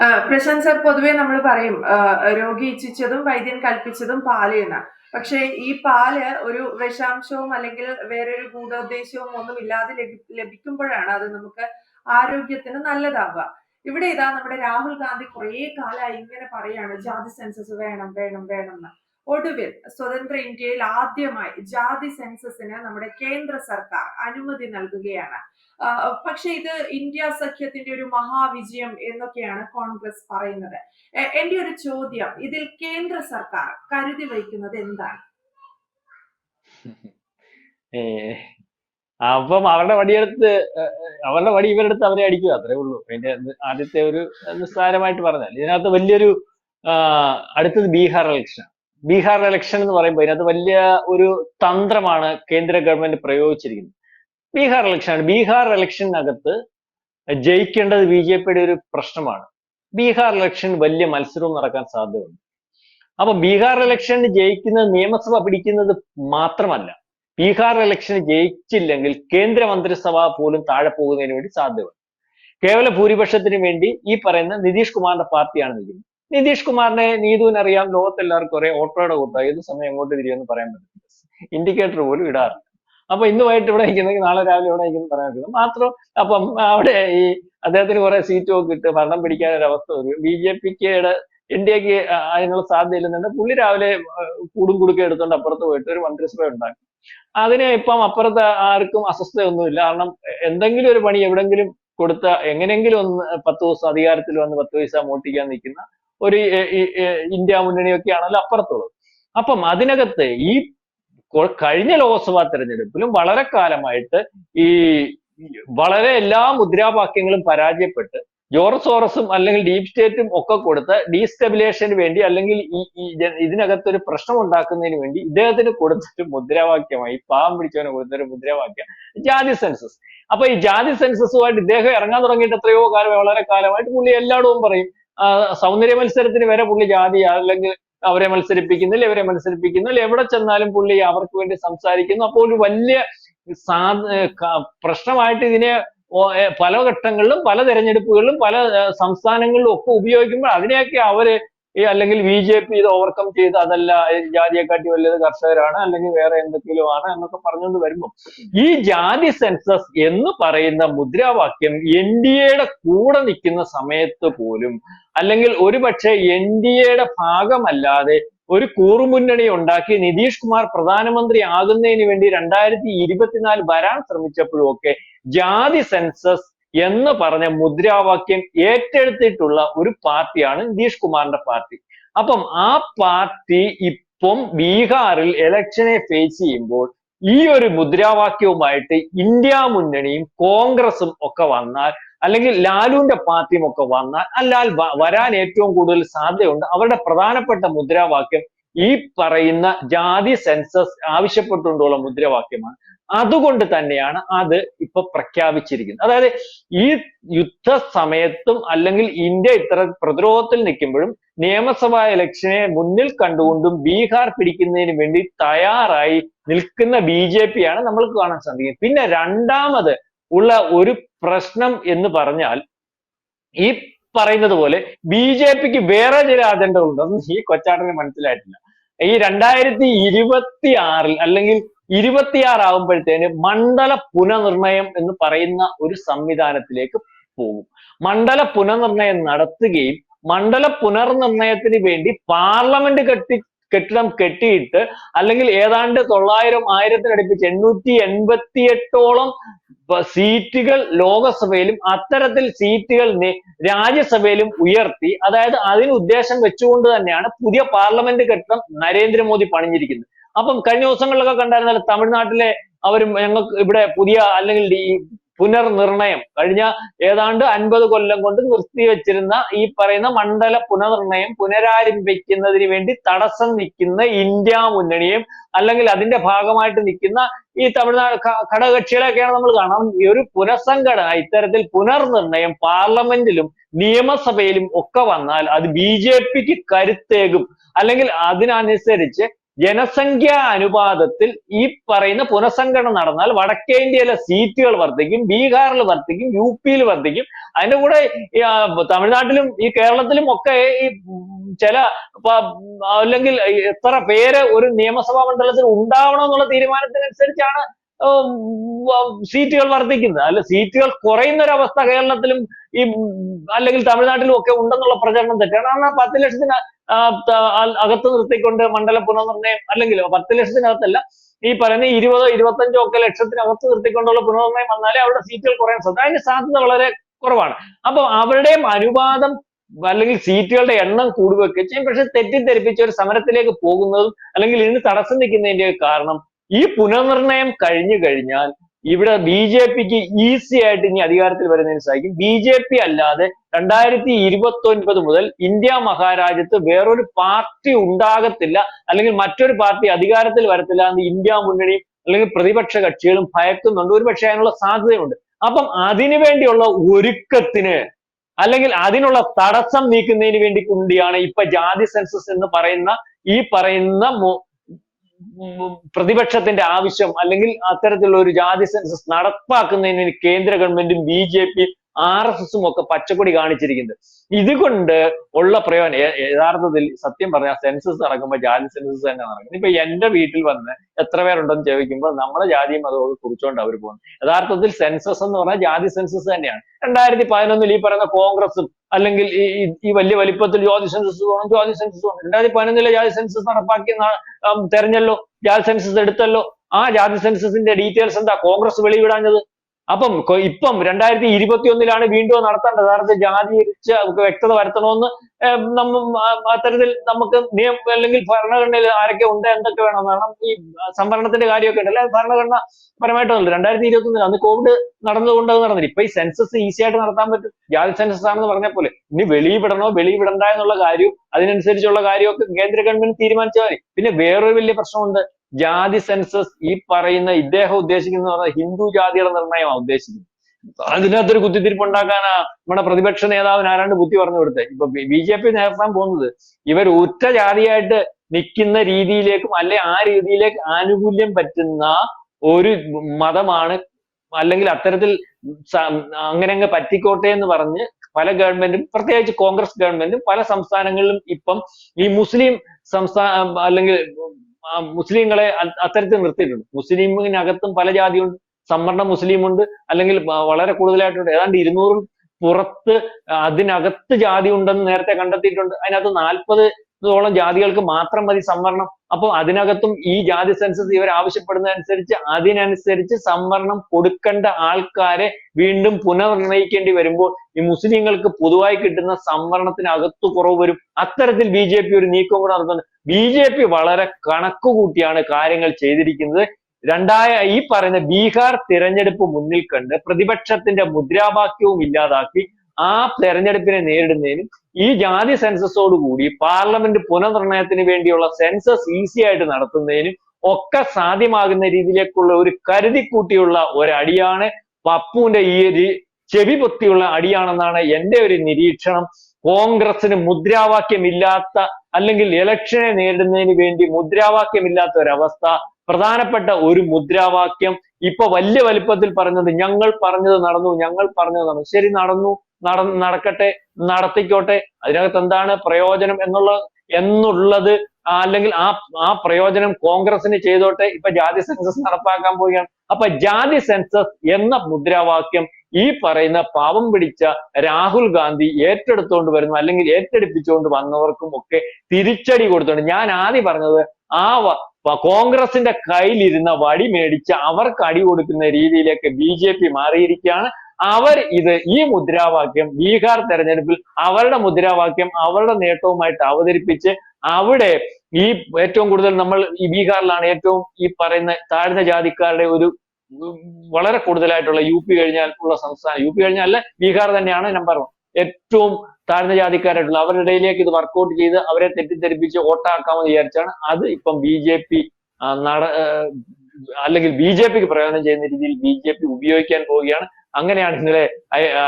ആ, പ്രശാന്ത് സർ പൊതുവെ നമ്മൾ പറയും രോഗി ഇച്ഛിച്ചതും വൈദ്യൻ കൽപ്പിച്ചതും പാൽ എന്ന. പക്ഷേ ഈ പാൽ ഒരു വിഷാംശവും അല്ലെങ്കിൽ വേറൊരു ഗൂഢോദ്ദേശവും ഒന്നും ഇല്ലാതെ ലഭി- ലഭിക്കുമ്പോഴാണ് അത് നമുക്ക് ആരോഗ്യത്തിന് നല്ലതാവുക. ഇവിടെ ഇതാ നമ്മുടെ രാഹുൽ ഗാന്ധി കുറേ കാലമായി ഇങ്ങനെ പറയാണ് ജാതി സെൻസസ് വേണം വേണം വേണം എന്ന്. ഒടുവിൽ സ്വതന്ത്ര ഇന്ത്യയിൽ ആദ്യമായി ജാതി സെൻസസിന് നമ്മുടെ കേന്ദ്ര സർക്കാർ അനുമതി നൽകുകയാണ്. പക്ഷെ ഇത് ഇന്ത്യ സഖ്യത്തിന്റെ ഒരു മഹാവിജയം എന്നൊക്കെയാണ് കോൺഗ്രസ് പറയുന്നത്. എന്റെ ഒരു ചോദ്യം ഇതിൽ കേന്ദ്ര സർക്കാർ കരുതി വയ്ക്കുന്നത് എന്താണ്? അപ്പം അവരുടെ വടിയെടുത്ത് അവരുടെ വടി ഇവരെടുത്ത് അവരെ അടിക്കുക അത്രേ ഉള്ളൂ. അതിന്റെ ആദ്യത്തെ ഒരു നിസ്സാരമായിട്ട് പറഞ്ഞാൽ ഇതിനകത്ത് വലിയൊരു അടുത്തത് ബീഹാർ ഇലക്ഷൻ ബീഹാർ ഇലക്ഷൻ എന്ന് പറയുമ്പോൾ അതിനകത്ത് വലിയ ഒരു തന്ത്രമാണ് കേന്ദ്ര ഗവൺമെന്റ് പ്രയോഗിച്ചിരിക്കുന്നത്. ബീഹാർ ഇലക്ഷൻ ആണ്. ബീഹാർ ഇലക്ഷനകത്ത് ജയിക്കേണ്ടത് ബി ജെ പിയുടെ ഒരു പ്രശ്നമാണ്. ബീഹാർ ഇലക്ഷൻ വലിയ മത്സരവും നടക്കാൻ സാധ്യതയുണ്ട്. അപ്പൊ ബീഹാർ ഇലക്ഷന് ജയിക്കുന്നത് നിയമസഭ പിടിക്കുന്നത് മാത്രമല്ല ബീഹാർ ഇലക്ഷന് ജയിച്ചില്ലെങ്കിൽ കേന്ദ്ര മന്ത്രിസഭ പോലും താഴെ പോകുന്നതിന് വേണ്ടി സാധ്യതയുണ്ട്. കേവല ഭൂരിപക്ഷത്തിന് വേണ്ടി ഈ പറയുന്ന നിതീഷ് കുമാറിന്റെ പാർട്ടിയാണ് നിൽക്കുന്നത്. നിതീഷ് കുമാറിനെ നീതുവിന് അറിയാം. ലോകത്തെല്ലാവർക്കും അറിയാം. ഓട്ടോയുടെ കൂട്ടം. ഏത് സമയം എങ്ങോട്ട് തിരിയെന്ന് പറയാൻ പറ്റില്ല ഇൻഡിക്കേറ്റർ പോലും ഇടാറില്ല. അപ്പൊ ഇന്ന് വൈകിട്ട് ഇവിടെ നിൽക്കുന്നെങ്കിൽ നാളെ രാവിലെ ഇവിടെ നിൽക്കുന്നു പറയാൻ പറ്റില്ല. മാത്രം അപ്പം അവിടെ ഈ അദ്ദേഹത്തിന് കുറെ സീറ്റ് ഒക്കെ ഇട്ട് ഭരണം പിടിക്കാൻ ഒരു അവസ്ഥ വരും. ബി ജെ പിക്ക് എക്ക് അതിനുള്ള സാധ്യതയില്ലെന്നുണ്ട് പുള്ളി രാവിലെ കൂടും കുടുക്കം എടുത്തുകൊണ്ട് അപ്പുറത്ത് പോയിട്ട് ഒരു മന്ത്രിസഭ ഉണ്ടാക്കി. അതിനെ ഇപ്പം അപ്പുറത്ത് ആർക്കും അസ്വസ്ഥയൊന്നുമില്ല. കാരണം എന്തെങ്കിലും ഒരു പണി എവിടെങ്കിലും കൊടുത്ത എങ്ങനെയെങ്കിലും ഒന്ന് പത്ത് ദിവസം അധികാരത്തിൽ വന്ന് പത്ത് പൈസ മോട്ടിക്കാൻ നിൽക്കുന്ന ഒരു ഇന്ത്യ മുന്നണിയൊക്കെയാണല്ലോ അപ്പുറത്തുള്ളത്. അപ്പം അതിനകത്ത് ഈ കഴിഞ്ഞ ലോക്സഭാ തെരഞ്ഞെടുപ്പിലും വളരെ കാലമായിട്ട് ഈ വളരെ എല്ലാ മുദ്രാവാക്യങ്ങളും പരാജയപ്പെട്ട് ജോർജ് സോറസും അല്ലെങ്കിൽ ഡീപ് സ്റ്റേറ്റും ഒക്കെ കൊടുത്ത ഡീസ്റ്റെബിലേഷന് വേണ്ടി അല്ലെങ്കിൽ ഈ ഈ ഇതിനകത്ത് ഒരു പ്രശ്നം ഉണ്ടാക്കുന്നതിന് വേണ്ടി ഇദ്ദേഹത്തിന് കൊടുത്തൊരു മുദ്രാവാക്യമായി പാവം പിടിച്ചവന് കൊടുത്തൊരു മുദ്രാവാക്യം ജാതി സെൻസസ്. അപ്പൊ ഈ ജാതി സെൻസസുമായിട്ട് ഇദ്ദേഹം ഇറങ്ങാൻ തുടങ്ങിയിട്ട് എത്രയോ കാലം വളരെ കാലമായിട്ട് പുള്ളി എല്ലായിടവും പറയും സൗന്ദര്യ മത്സരത്തിന് വരെ പുള്ളി ജാതി അല്ലെങ്കിൽ അവരെ മത്സരിപ്പിക്കുന്നില്ല ഇവരെ മത്സരിപ്പിക്കുന്നില്ല എവിടെ ചെന്നാലും പുള്ളി അവർക്ക് വേണ്ടി സംസാരിക്കുന്നു. അപ്പോൾ ഒരു വലിയ സാ പ്രശ്നമായിട്ട് ഇതിനെ പല ഘട്ടങ്ങളിലും പല തെരഞ്ഞെടുപ്പുകളിലും പല സംസ്ഥാനങ്ങളിലും ഒക്കെ ഉപയോഗിക്കുമ്പോൾ അതിനെയൊക്കെ അവർ ഈ അല്ലെങ്കിൽ ബി ജെ പി ഇത് ഓവർകം ചെയ്ത് അതല്ല ജാതിയെക്കാട്ടി വലുത് കർഷകരാണ് അല്ലെങ്കിൽ വേറെ എന്തെങ്കിലും ആണ് എന്നൊക്കെ പറഞ്ഞുകൊണ്ട് വരുമ്പോൾ ഈ ജാതി സെൻസസ് എന്ന് പറയുന്ന മുദ്രാവാക്യം എൻ ഡി എയുടെ കൂടെ നിൽക്കുന്ന സമയത്ത് പോലും അല്ലെങ്കിൽ ഒരുപക്ഷെ എൻ ഡി എയുടെ ഭാഗമല്ലാതെ ഒരു കൂറുമുന്നണി ഉണ്ടാക്കി നിതീഷ് കുമാർ പ്രധാനമന്ത്രി ആകുന്നതിന് വേണ്ടി രണ്ടായിരത്തി ഇരുപത്തിനാല് വരാൻ ശ്രമിച്ചപ്പോഴും ഒക്കെ ജാതി സെൻസസ് എന്ന് പറഞ്ഞ മുദ്രാവാക്യം ഏറ്റെടുത്തിട്ടുള്ള ഒരു പാർട്ടിയാണ് നിതീഷ് കുമാറിന്റെ പാർട്ടി. അപ്പം ആ പാർട്ടി ഇപ്പം ബീഹാറിൽ ഇലക്ഷനെ ഫേസ് ചെയ്യുമ്പോൾ ഈ ഒരു മുദ്രാവാക്യവുമായിട്ട് ഇന്ത്യ മുന്നണിയും കോൺഗ്രസും ഒക്കെ വന്നാൽ അല്ലെങ്കിൽ ലാലുവിന്റെ പാർട്ടിയും ഒക്കെ വന്നാൽ അല്ലാൽ വരാൻ ഏറ്റവും കൂടുതൽ സാധ്യതയുണ്ട്. അവരുടെ പ്രധാനപ്പെട്ട മുദ്രാവാക്യം ഈ പറയുന്ന ജാതി സെൻസസ് ആവശ്യപ്പെട്ടുകൊണ്ടുള്ള മുദ്രാവാക്യമാണ്. അതുകൊണ്ട് തന്നെയാണ് അത് ഇപ്പൊ പ്രഖ്യാപിച്ചിരിക്കുന്നത്. അതായത് ഈ യുദ്ധ സമയത്തും അല്ലെങ്കിൽ ഇന്ത്യ ഇത്ര പ്രതിരോധത്തിൽ നിൽക്കുമ്പോഴും നിയമസഭാ ഇലക്ഷനെ മുന്നിൽ കണ്ടുകൊണ്ടും ബീഹാർ പിടിക്കുന്നതിന് വേണ്ടി തയ്യാറായി നിൽക്കുന്ന ബി ജെ നമ്മൾ കാണാൻ സാധിക്കുന്നത്. പിന്നെ രണ്ടാമത് ഉള്ള ഒരു പ്രശ്നം എന്ന് പറഞ്ഞാൽ ഈ പറയുന്നത് പോലെ ബി ജെ പിക്ക് വേറെ ചില അജണ്ടകളുണ്ടെന്ന് ഈ കൊച്ചാട്ടന് മനസ്സിലായിട്ടില്ല. ഈ രണ്ടായിരത്തി ഇരുപത്തി ആറിൽ അല്ലെങ്കിൽ ഇരുപത്തിയാറ് ആകുമ്പോഴത്തേന് മണ്ഡല പുനർനിർണയം എന്ന് പറയുന്ന ഒരു സംവിധാനത്തിലേക്ക് പോകും. മണ്ഡല പുനർനിർണയം നടത്തുകയും മണ്ഡല പുനർനിർണയത്തിന് വേണ്ടി പാർലമെന്റ് കെട്ടി കെട്ടിടം കെട്ടിയിട്ട് അല്ലെങ്കിൽ ഏതാണ്ട് തൊള്ളായിരം ആയിരത്തിനടുപ്പിച്ച് എണ്ണൂറ്റി എൺപത്തി എട്ടോളം സീറ്റുകൾ ലോകസഭയിലും അത്തരത്തിൽ സീറ്റുകൾ രാജ്യസഭയിലും ഉയർത്തി. അതായത് അതിന് ഉദ്ദേശം വെച്ചുകൊണ്ട് തന്നെയാണ് പുതിയ പാർലമെന്റ് കെട്ടിടം നരേന്ദ്രമോദി പണിഞ്ഞിരിക്കുന്നത്. അപ്പം കഴിഞ്ഞ ദിവസങ്ങളിലൊക്കെ കണ്ടായിരുന്നല്ലോ തമിഴ്നാട്ടിലെ അവർ ഞങ്ങൾക്ക് ഇവിടെ പുതിയ അല്ലെങ്കിൽ ഈ പുനർനിർണയം. കഴിഞ്ഞ ഏതാണ്ട് അൻപത് കൊല്ലം കൊണ്ട് നിർത്തിവെച്ചിരുന്ന ഈ പറയുന്ന മണ്ഡല പുനർനിർണയം പുനരാരംഭിക്കുന്നതിന് വേണ്ടി തടസ്സം നിൽക്കുന്ന ഇന്ത്യ മുന്നണിയും അല്ലെങ്കിൽ അതിന്റെ ഭാഗമായിട്ട് നിൽക്കുന്ന ഈ തമിഴ്നാട് ഘടകകക്ഷികളെയൊക്കെയാണ് നമ്മൾ കാണാം. ഈ ഒരു പുനഃസംഘടന ഇത്തരത്തിൽ പുനർനിർണയം പാർലമെന്റിലും നിയമസഭയിലും ഒക്കെ വന്നാൽ അത് ബി ജെ പിക്ക് കരുത്തേകും. അല്ലെങ്കിൽ അതിനനുസരിച്ച് ജനസംഖ്യാ അനുപാതത്തിൽ ഈ പറയുന്ന പുനഃസംഘടന നടന്നാൽ വടക്കേ ഇന്ത്യയിലെ സീറ്റുകൾ വർദ്ധിക്കും ബീഹാറിൽ വർദ്ധിക്കും യു പിയിൽ വർദ്ധിക്കും. അതിന്റെ കൂടെ തമിഴ്നാട്ടിലും ഈ കേരളത്തിലും ഒക്കെ ഈ ചില അല്ലെങ്കിൽ എത്ര പേര് ഒരു നിയമസഭാ മണ്ഡലത്തിൽ ഉണ്ടാവണം എന്നുള്ള തീരുമാനത്തിനനുസരിച്ചാണ് സീറ്റുകൾ വർദ്ധിക്കുന്നത്. അല്ല സീറ്റുകൾ കുറയുന്ന ഒരു അവസ്ഥ കേരളത്തിലും ഈ അല്ലെങ്കിൽ തമിഴ്നാട്ടിലും ഒക്കെ ഉണ്ടെന്നുള്ള പ്രചരണം തെറ്റാണ്. കാരണം ആ പത്ത് ലക്ഷത്തിന് അകത്ത് നിർത്തിക്കൊണ്ട് മണ്ഡല പുനർനിർണയം അല്ലെങ്കിൽ പത്ത് ലക്ഷത്തിനകത്തല്ല. ഈ പറയുന്ന ഇരുപതോ ഇരുപത്തഞ്ചോ ഒക്കെ ലക്ഷത്തിനകത്ത് നിർത്തിക്കൊണ്ടുള്ള പുനർനിർണയം വന്നാലേ അവിടെ സീറ്റുകൾ കുറയാൻ സാധ്യത അതിന്റെ സാധ്യത വളരെ കുറവാണ്. അപ്പൊ അവരുടെയും അനുപാതം അല്ലെങ്കിൽ സീറ്റുകളുടെ എണ്ണം കൂടുകയൊക്കെ ചെയ്യും. പക്ഷെ തെറ്റിദ്ധരിപ്പിച്ച ഒരു സമരത്തിലേക്ക് പോകുന്നതും അല്ലെങ്കിൽ ഇതിന് തടസ്സം നിൽക്കുന്നതിന്റെ കാരണം ഈ പുനർനിർണയം കഴിഞ്ഞു കഴിഞ്ഞാൽ ഇവിടെ ബി ജെ പിക്ക് ഈസി ആയിട്ട് ഇനി അധികാരത്തിൽ വരുന്നതിന് സാധിക്കും ബി ജെ പി അല്ലാതെ രണ്ടായിരത്തി ഇരുപത്തി ഒൻപത് മുതൽ ഇന്ത്യ മഹാരാജ്യത്ത് വേറൊരു പാർട്ടി ഉണ്ടാകത്തില്ല അല്ലെങ്കിൽ മറ്റൊരു പാർട്ടി അധികാരത്തിൽ വരത്തില്ല എന്ന് ഇന്ത്യ മുന്നണി അല്ലെങ്കിൽ പ്രതിപക്ഷ കക്ഷികളും ഭയക്കുന്നുണ്ട്. ഒരു പക്ഷേ അതിനുള്ള സാധ്യതയുണ്ട്. അപ്പം അതിനു വേണ്ടിയുള്ള ഒരുക്കത്തിന് അല്ലെങ്കിൽ അതിനുള്ള തടസ്സം നീക്കുന്നതിന് വേണ്ടി കൂടിയാണ് ഇപ്പൊ ജാതി സെൻസസ് എന്ന് പറയുന്ന ഈ പറയുന്ന പ്രതിപക്ഷത്തിന്റെ ആവശ്യം അല്ലെങ്കിൽ അത്തരത്തിലുള്ള ഒരു ജാതി സെൻസസ് നടപ്പാക്കുന്നതിന് കേന്ദ്ര ഗവൺമെന്റും B J P R S എസും ഒക്കെ പച്ചക്കൊടി കാണിച്ചിരിക്കുന്നത്. ഇതുകൊണ്ട് ഉള്ള പ്രയോജനം യഥാർത്ഥത്തിൽ സത്യം പറഞ്ഞാൽ സെൻസസ് നടക്കുമ്പോൾ ജാതി സെൻസസ് തന്നെ നടക്കുന്നത് ഇപ്പൊ എന്റെ വീട്ടിൽ വന്ന് എത്ര പേരുണ്ടെന്ന് ചോദിക്കുമ്പോൾ നമ്മുടെ ജാതിയും അതും കുറിച്ചുകൊണ്ട് അവർ പോകുന്നത് യഥാർത്ഥത്തിൽ സെൻസസ് എന്ന് പറഞ്ഞാൽ ജാതി സെൻസസ് തന്നെയാണ്. രണ്ടായിരത്തി പതിനൊന്നിൽ ഈ പറയുന്ന കോൺഗ്രസും അല്ലെങ്കിൽ ഈ ഈ- വലിയ വലിപ്പത്തിൽ ജാതി സെൻസസ് വേണം ജാതി സെൻസസ് വേണം രണ്ടായിരത്തി പതിനൊന്നിലെ ജാതി സെൻസസ് നടപ്പാക്കി തെരഞ്ഞല്ലോ ജാതി സെൻസസ് എടുത്തല്ലോ. ആ ജാതി സെൻസസിന്റെ ഡീറ്റെയിൽസ് എന്താ? കോൺഗ്രസ് വെളിവിടാഞ്ഞത്. അപ്പം ഇപ്പം രണ്ടായിരത്തി ഇരുപത്തി ഒന്നിലാണ് വീണ്ടും നടത്തേണ്ടത്. യഥാർത്ഥ ജാതി വ്യക്തത വരുത്തണമെന്ന് നമ്മ അത്തരത്തിൽ നമുക്ക് നിയമ അല്ലെങ്കിൽ ഭരണഘടനയിൽ ആരൊക്കെ ഉണ്ട് എന്തൊക്കെ വേണം കാരണം ഈ സംവരണത്തിന്റെ കാര്യമൊക്കെ ഉണ്ട്. അല്ലെ? ഭരണഘടന പരമായിട്ടൊന്നുമില്ല രണ്ടായിരത്തി ഇരുപത്തി ഒന്നിൽ അന്ന് കോവിഡ് നടന്നുകൊണ്ട് നടന്നില്ല. ഇപ്പൊ ഈ സെൻസസ് ഈസി ആയിട്ട് നടത്താൻ പറ്റും. ജാതി സെൻസസ് ആണെന്ന് പറഞ്ഞ പോലെ. ഇനി വെളിവിടണോ വെളിവിടണ്ട എന്നുള്ള കാര്യവും അതിനനുസരിച്ചുള്ള കാര്യമൊക്കെ കേന്ദ്ര ഗവൺമെന്റ് തീരുമാനിച്ചാൽ മതി. പിന്നെ വേറൊരു വലിയ പ്രശ്നമുണ്ട്. ജാതി സെൻസസ് ഈ പറയുന്ന ഇദ്ദേഹം ഉദ്ദേശിക്കുന്ന പറഞ്ഞാൽ ഹിന്ദു ജാതിയുടെ നിർണയമാണ് ഉദ്ദേശിക്കുന്നത്. അതിനകത്തൊരു കുത്തിത്തിരിപ്പ് ഉണ്ടാക്കാനാ നമ്മുടെ പ്രതിപക്ഷ നേതാവിന് ആരാണ്ട് ബുദ്ധി പറഞ്ഞു കൊടുത്തത് ഇപ്പൊ ബി ജെ പി നേർത്താൻ പോകുന്നത് ഇവർ ഒറ്റ ജാതിയായിട്ട് നിൽക്കുന്ന രീതിയിലേക്കും അല്ലെ ആ രീതിയിലേക്ക് ആനുകൂല്യം പറ്റുന്ന ഒരു മതമാണ് അല്ലെങ്കിൽ അത്തരത്തിൽ അങ്ങനെ അങ്ങ് പറ്റിക്കോട്ടെ എന്ന് പറഞ്ഞ് പല ഗവൺമെന്റും പ്രത്യേകിച്ച് കോൺഗ്രസ് ഗവൺമെന്റും പല സംസ്ഥാനങ്ങളിലും ഇപ്പം ഈ മുസ്ലിം സംസ്ഥാന അല്ലെങ്കിൽ മുസ്ലിങ്ങളെ അത്തരത്തിൽ നിർത്തിയിട്ടുണ്ട്. മുസ്ലിമിനകത്തും പല ജാതിയുണ്ട്. സംവരണ മുസ്ലിം ഉണ്ട് അല്ലെങ്കിൽ വളരെ കൂടുതലായിട്ടുണ്ട്. ഏതാണ്ട് ഇരുന്നൂറിൽ പുറത്ത് അതിനകത്ത് ജാതി ഉണ്ടെന്ന് നേരത്തെ കണ്ടെത്തിയിട്ടുണ്ട്. അതിനകത്ത് നാൽപ്പത് ോളം ജാതികൾക്ക് മാത്രം മതി സംവരണം. അപ്പൊ അതിനകത്തും ഈ ജാതി സെൻസസ് ഇവർ ആവശ്യപ്പെടുന്നതനുസരിച്ച് അതിനനുസരിച്ച് സംവരണം കൊടുക്കേണ്ട ആൾക്കാരെ വീണ്ടും പുനർനിർണയിക്കേണ്ടി വരുമ്പോൾ ഈ മുസ്ലിങ്ങൾക്ക് പൊതുവായി കിട്ടുന്ന സംവരണത്തിനകത്തു കുറവ് വരും. അത്തരത്തിൽ ബി ജെ പി ഒരു നീക്കം കൂടെ നടത്തുന്നുണ്ട് ബി ജെ പി വളരെ കണക്കുകൂട്ടിയാണ് കാര്യങ്ങൾ ചെയ്തിരിക്കുന്നത്. രണ്ടായ ഈ പറയുന്ന ബീഹാർ തിരഞ്ഞെടുപ്പ് മുന്നിൽ കണ്ട് പ്രതിപക്ഷത്തിന്റെ മുദ്രാവാക്യവും ഇല്ലാതാക്കി ആ തെരഞ്ഞെടുപ്പിനെ നേരിടുന്നതിനും ഈ ജാതി സെൻസസോടുകൂടി പാർലമെന്റ് പുനർനിർണയത്തിന് വേണ്ടിയുള്ള സെൻസസ് ഈസി ആയിട്ട് നടത്തുന്നതിനും ഒക്കെ സാധ്യമാകുന്ന രീതിയിലേക്കുള്ള ഒരു കരുതിക്കൂട്ടിയുള്ള ഒരടിയാണ് പപ്പുവിന്റെ ഈ ഒരു ചെവി പൊത്തിയുള്ള അടിയാണെന്നാണ് എന്റെ ഒരു നിരീക്ഷണം. കോൺഗ്രസിന് മുദ്രാവാക്യമില്ലാത്ത അല്ലെങ്കിൽ ഇലക്ഷനെ നേരിടുന്നതിന് വേണ്ടി മുദ്രാവാക്യമില്ലാത്ത ഒരവസ്ഥ പ്രധാനപ്പെട്ട ഒരു മുദ്രാവാക്യം. ഇപ്പൊ വലിയ വലിപ്പത്തിൽ പറഞ്ഞത് ഞങ്ങൾ പറഞ്ഞത് നടന്നു ഞങ്ങൾ പറഞ്ഞത് നടന്നു. ശരി നടന്നു. നട നടക്കട്ടെ നടത്തിക്കോട്ടെ അതിനകത്ത് എന്താണ് പ്രയോജനം എന്നുള്ള എന്നുള്ളത് അല്ലെങ്കിൽ ആ ആ പ്രയോജനം കോൺഗ്രസിന് ചെയ്തോട്ടെ ഇപ്പൊ ജാതി സെൻസസ് നടപ്പാക്കാൻ പോവുകയാണ്. അപ്പൊ ജാതി സെൻസസ് എന്ന മുദ്രാവാക്യം ഈ പറയുന്ന പാവം പിടിച്ച രാഹുൽ ഗാന്ധി ഏറ്റെടുത്തുകൊണ്ട് വരുന്നു അല്ലെങ്കിൽ ഏറ്റെടുപ്പിച്ചുകൊണ്ട് വന്നവർക്കും ഒക്കെ തിരിച്ചടി കൊടുത്തുണ്ട്. ഞാൻ ആദ്യം പറഞ്ഞത് ആ കോൺഗ്രസിന്റെ കയ്യിലിരുന്ന വടി മേടിച്ച് അവർക്ക് അടി കൊടുക്കുന്ന രീതിയിലേക്ക് ബി ജെ പി മാറിയിരിക്കുകയാണ്. അവർ ഇത് ഈ മുദ്രാവാക്യം ബീഹാർ തെരഞ്ഞെടുപ്പിൽ അവരുടെ മുദ്രാവാക്യം അവരുടെ നേട്ടവുമായിട്ട് അവതരിപ്പിച്ച് അവിടെ ഈ ഏറ്റവും കൂടുതൽ നമ്മൾ ഈ ബീഹാറിലാണ് ഏറ്റവും ഈ പറയുന്ന താഴ്ന്ന ജാതിക്കാരുടെ ഒരു വളരെ കൂടുതലായിട്ടുള്ള യു പി കഴിഞ്ഞാൽ ഉള്ള സംസ്ഥാനം. യു പി കഴിഞ്ഞാൽ അല്ല ബീഹാർ തന്നെയാണ് നമ്പർ വൺ ഏറ്റവും താഴ്ന്ന ജാതിക്കാരായിട്ടുള്ള അവരുടെ ഇടയിലേക്ക് ഇത് വർക്കൗട്ട് ചെയ്ത് അവരെ തെറ്റിദ്ധരിപ്പിച്ച് വോട്ടാക്കാമെന്ന് വിചാരിച്ചാണ് അത് ഇപ്പം ബി ജെ പി നട അല്ലെങ്കിൽ ബി ജെ പിക്ക് പ്രയോജനം ചെയ്യുന്ന രീതിയിൽ ബി ജെ പി ഉപയോഗിക്കാൻ പോവുകയാണ്. അങ്ങനെയാണ് ഇന്നലെ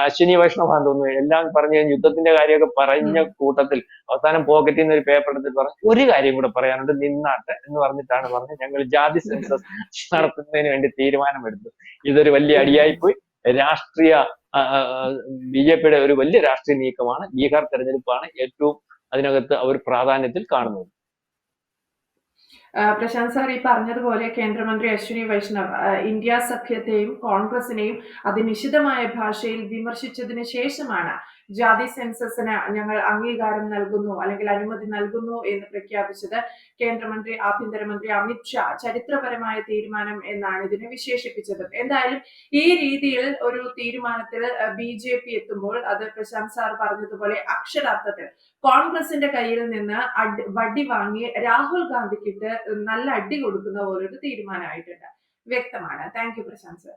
അശ്വിനി വൈഷ്ണവാന്ന് തോന്നുന്നു. എല്ലാം പറഞ്ഞു കഴിഞ്ഞ് യുദ്ധത്തിന്റെ കാര്യമൊക്കെ പറഞ്ഞ കൂട്ടത്തിൽ അവസാനം പോക്കറ്റിൽ നിന്ന് ഒരു പേപ്പർ എടുത്ത് പറഞ്ഞു ഒരു കാര്യം കൂടെ പറയാനുണ്ട്. നിന്നാട്ടെ എന്ന് പറഞ്ഞിട്ടാണ് പറഞ്ഞത്. ഞങ്ങൾ ജാതി സെൻസസ് നടത്തുന്നതിന് വേണ്ടി തീരുമാനമെടുത്തു. ഇതൊരു വലിയ അടിയായി പോയി രാഷ്ട്രീയ ബി ജെ പിയുടെ ഒരു വലിയ രാഷ്ട്രീയ നീക്കമാണ് ബീഹാർ തെരഞ്ഞെടുപ്പാണ് ഏറ്റവും അതിനകത്ത് അവർ പ്രാധാന്യത്തിൽ കാണുന്നത്. പ്രശാന്ത് സാർ ഈ പറഞ്ഞതുപോലെ കേന്ദ്രമന്ത്രി അശ്വിനി വൈഷ്ണവ് ഇന്ത്യ സഖ്യത്തെയും കോൺഗ്രസിനെയും അതിനിശിതമായ ഭാഷയിൽ വിമർശിച്ചതിന് ശേഷമാണ് ജാതി സെൻസസിന് ഞങ്ങൾ അംഗീകാരം നൽകുന്നു അല്ലെങ്കിൽ അനുമതി നൽകുന്നു എന്ന് പ്രഖ്യാപിച്ചത് കേന്ദ്രമന്ത്രി ആഭ്യന്തരമന്ത്രി അമിത് ഷാ. ചരിത്രപരമായ തീരുമാനം എന്നാണ് ഇതിനെ വിശേഷിപ്പിച്ചത്. എന്തായാലും ഈ രീതിയിൽ ഒരു തീരുമാനത്തിൽ ബി ജെ പി എത്തുമ്പോൾ അത് പ്രശാന്ത് സാർ പറഞ്ഞതുപോലെ അക്ഷരാർത്ഥത്തിൽ കോൺഗ്രസിന്റെ കയ്യിൽ നിന്ന് അടി വടി വാങ്ങി രാഹുൽ ഗാന്ധിക്കിട്ട് നല്ല അടി കൊടുക്കുന്ന പോലൊരു തീരുമാനമായിട്ടുണ്ട്. വ്യക്തമാണ്. Thank you Prashanth sir.